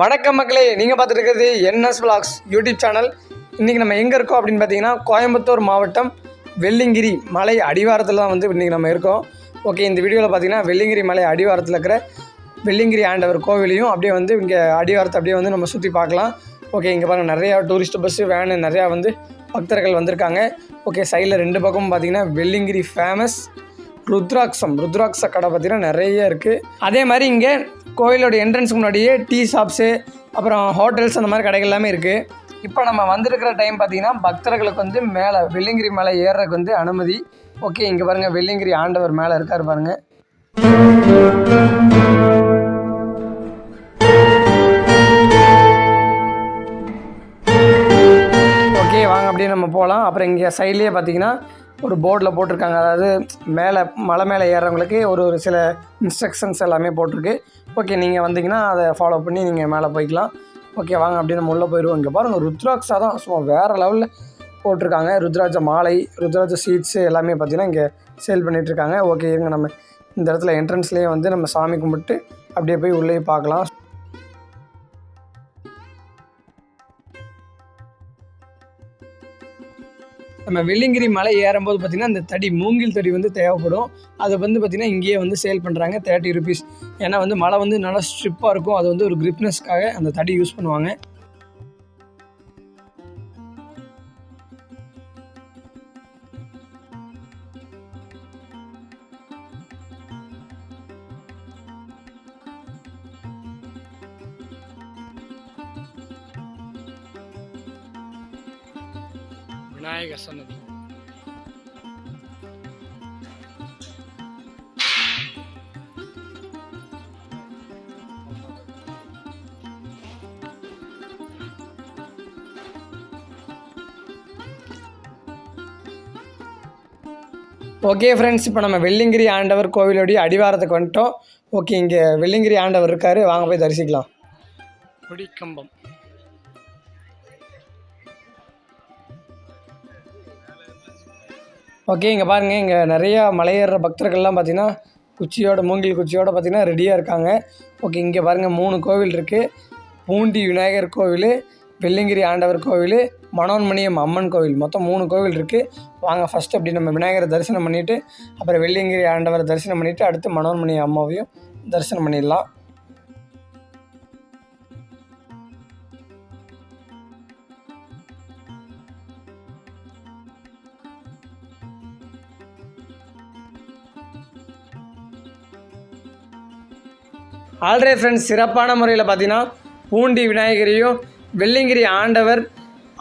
வணக்கம் மக்களே நீங்கள் பார்த்துட்டு இருக்கிறது என்எஸ் vlogs யூடியூப் சேனல் இன்றைக்கி நம்ம எங்கே இருக்கோம் அப்படின்னு பார்த்தீங்கன்னா கோயம்புத்தூர் மாவட்டம் வெள்ளிங்கிரி மலை அடிவாரத்தில் தான் வந்து இன்றைக்கி நம்ம இருக்கோம். ஓகே இந்த வீடியோவில் பார்த்தீங்கன்னா வெள்ளிங்கிரி மலை அடிவாரத்தில் இருக்கிற வெள்ளிங்கிரி ஆண்டவர் கோவிலையும் அப்படியே வந்து இங்கே அடிவாரத்தை அப்படியே வந்து நம்ம சுற்றி பார்க்கலாம். ஓகே இங்கே பாருங்கள் நிறையா டூரிஸ்ட் பஸ்ஸு வேனு நிறையா வந்து பக்தர்கள் வந்திருக்காங்க. ஓகே சைடில் ரெண்டு பக்கமும் பார்த்தீங்கன்னா வெள்ளிங்கிரி ஃபேமஸ் ருத்ராட்சம் ருத்ராட்ச கடை பார்த்தீங்கன்னா நிறைய இருக்குது அதே மாதிரி இங்கே கோயிலோட என்ட்ரன்ஸ்க்கு முன்னாடியே டீ ஷாப்ஸு அப்புறம் ஹோட்டல்ஸ் அந்த மாதிரி கடைகள் எல்லாமே இருக்குது இப்போ நம்ம வந்திருக்கிற டைம் பார்த்தீங்கன்னா பக்தர்களுக்கு வந்து மேலே வெள்ளிங்கிரி மேலே ஏறுறதுக்கு வந்து அனுமதி. ஓகே இங்கே பாருங்கள் வெள்ளிங்கிரி ஆண்டவர் மேலே இருக்கார் பாருங்கள் ஓகே வாங்க அப்படியே நம்ம போகலாம் அப்புறம் இங்கே சைட்லேயே பார்த்தீங்கன்னா ஒரு போர்டில் போட்டிருக்காங்க. அதாவது மேலே மலை மேலே ஏறுறவங்களுக்கு ஒரு ஒரு சில இன்ஸ்ட்ரக்ஷன்ஸ் எல்லாமே போட்டிருக்கு. ஓகே நீங்கள் வந்தீங்கன்னா அதை ஃபாலோ பண்ணி நீங்கள் மேலே போய்க்கலாம். ஓகே வாங்க அப்படியே நம்ம உள்ளே போயிடுவோம் இங்கே பாருங்கள் ருத்ராட்சா தான் சும்மா வேறு லெவலில் போட்டிருக்காங்க. ருத்ராட்ச மாலை ருத்ராட்ச சீட்ஸு எல்லாமே பார்த்தீங்கன்னா இங்கே சேல் பண்ணிகிட்ருக்காங்க ஓகே இருங்க நம்ம இந்த இடத்துல என்ட்ரன்ஸ்லேயே வந்து நம்ம சாமி கும்பிட்டு அப்படியே போய் உள்ளே பார்க்கலாம். நம்ம வெள்ளிங்கிரி மலை ஏறும்போது பார்த்திங்கன்னா அந்த தடி மூங்கில் தடி வந்து தேவைப்படும். அதை வந்து பார்த்திங்கன்னா இங்கேயே வந்து சேல் பண்ணுறாங்க தேர்ட்டி ருபீஸ் ஏன்னா வந்து மலை வந்து நல்லா ஸ்ட்ரிப்பாக இருக்கும். அது வந்து ஒரு கிரிப்னஸ்க்காக அந்த தடி யூஸ் பண்ணுவாங்க. விநாயகர் சன்னதி. ஓகே ஃப்ரெண்ட்ஸ் இப்போ நம்ம வெள்ளிங்கிரி ஆண்டவர் கோவிலோடைய அடிவாரத்துக்கு வந்துட்டோம். ஓகே இங்கே வெள்ளிங்கிரி ஆண்டவர் இருக்கார். வாங்க போய் தரிசிக்கலாம். கொடிக்கம்பம். ஓகே இங்கே பாருங்கள் இங்கே நிறையா மலையேறுற பக்தர்கள்லாம் பார்த்தீங்கன்னா குச்சியோட மூங்கில் குச்சியோட பார்த்தீங்கன்னா ரெடியாக இருக்காங்க. ஓகே இங்கே பாருங்கள் மூணு கோவில் இருக்குது பூண்டி விநாயகர் கோவில் வெள்ளிங்கிரி ஆண்டவர் கோவில் மனோன்மணியம் அம்மன் கோவில். மொத்தம் மூணு கோவில் இருக்குது வாங்க ஃபஸ்ட்டு அப்படி நம்ம விநாயகரை தரிசனம் பண்ணிவிட்டு அப்புறம் வெள்ளிங்கிரி ஆண்டவரை தரிசனம் பண்ணிவிட்டு அடுத்து மனோன்மணி அம்மாவையும் தரிசனம் பண்ணிடலாம். ஆல்ரெடி ஃப்ரெண்ட்ஸ் சிறப்பான முறையில் பார்த்தீங்கன்னா பூண்டி விநாயகரையும் வெள்ளிங்கிரி ஆண்டவர்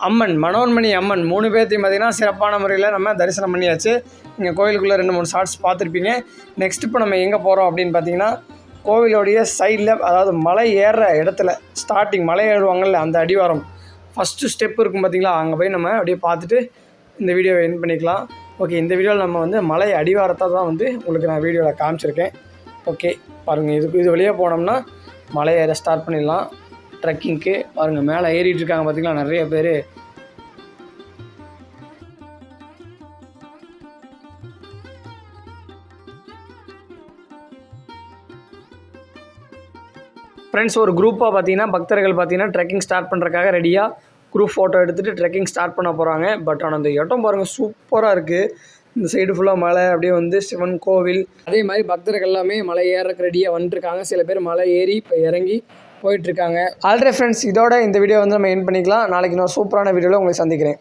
அம்மன் மனோன்மணி அம்மன் மூணு பேர்த்தையும் பார்த்தீங்கன்னா சிறப்பான முறையில் நம்ம தரிசனம் பண்ணியாச்சு. இங்கே கோயிலுக்குள்ளே ரெண்டு மூணு ஷார்ட்ஸ் பார்த்துருப்பீங்க. நெக்ஸ்ட் இப்போ நம்ம எங்கே போகிறோம் அப்படின்னு பார்த்தீங்கன்னா கோவிலோடைய சைடில் அதாவது மலை ஏறுற இடத்துல ஸ்டார்டிங் மலை ஏறுவாங்கள்ல அந்த அடிவாரம். ஃபஸ்ட்டு ஸ்டெப் இருக்கும் பார்த்தீங்களா அங்கே போய் நம்ம அப்படியே பார்த்துட்டு இந்த வீடியோவை என் பண்ணிக்கலாம். ஓகே இந்த வீடியோவில் நம்ம வந்து மலை அடிவாரத்தை தான் வந்து உங்களுக்கு நான் வீடியோவில் காமிச்சிருக்கேன். ஓகே பாருங்கள் இதுக்கு இது வழியாக போனோம்னா மலை ஏற ஸ்டார்ட் பண்ணிடலாம். ட்ரெக்கிங்க்கு பாருங்கள் மேலே ஏறிட்டு இருக்காங்க நிறைய பேர். ஃப்ரெண்ட்ஸ் ஒரு குரூப்பாக பார்த்தீங்கன்னா பக்தர்கள் பார்த்தீங்கன்னா ட்ரெக்கிங் ஸ்டார்ட் பண்ணுறக்காக ரெடியாக குரூப் ஃபோட்டோ எடுத்துகிட்டு ட்ரெக்கிங் ஸ்டார்ட் பண்ண போகிறாங்க பட் ஆனால் அந்த இடம் பாருங்கள் சூப்பராக இருக்குது இந்த சைடு ஃபுல்லாக மலை அப்படியே வந்து சிவன் கோவில். அதே மாதிரி பக்தர்கள் எல்லாமே மலை ஏறக்கு ரெடியாக வந்துட்டுருக்காங்க சில பேர் மலை ஏறி இப்போ இறங்கி போயிட்டுருக்காங்க. ஆல்ரெடி ஃப்ரெண்ட்ஸ் இதோட இந்த வீடியோ வந்து நம்ம என் பண்ணிக்கலாம். நாளைக்கு நான் சூப்பரான வீடியோவில் உங்களை சந்திக்கிறேன்.